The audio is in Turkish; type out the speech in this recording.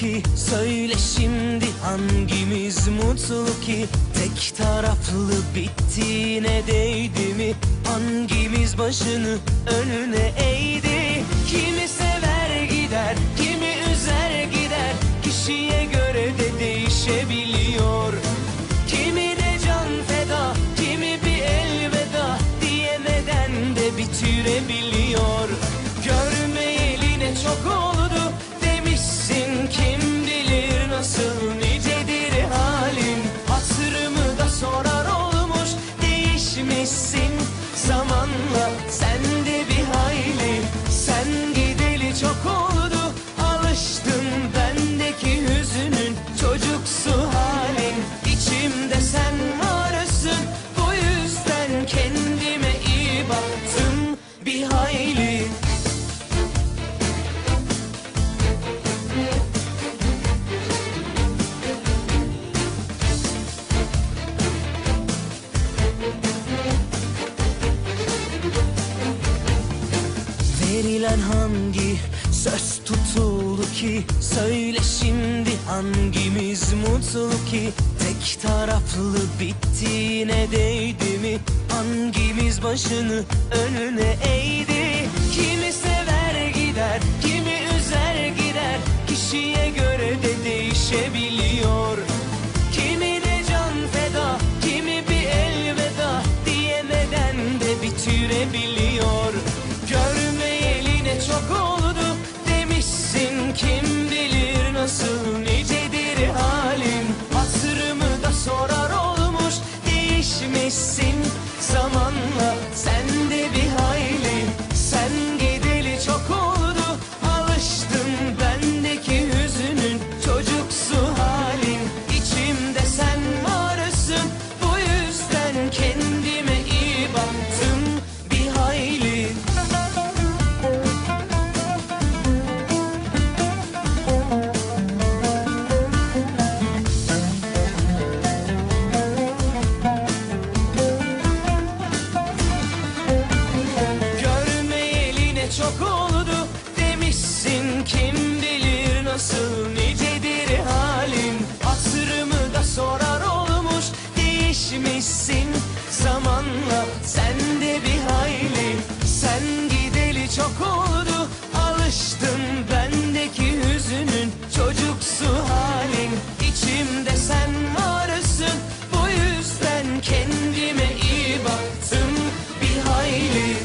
ki? Söyle şimdi hangimiz mutlu ki? Tek taraflı bittiğine değdi mi? Hangimiz başını önüne eğdi? Kimi Verilen hangi söz tutuldu ki? Söyle şimdi hangimiz mutlu ki? Tek taraflı bittiğine değdi mi? Hangimiz başını önüne eğdi oldu demişsin. Kim bilir nasıl nicedir halin Hatırımı da sorar olmuş değişmişsin. Zamanla sen de bir hayli Sen gideli çok oldu. Alıştım bendeki hüzünün Çocuksu halin. İçimde sen varsın Bu yüzden kendime iyi baktım. Bir hayli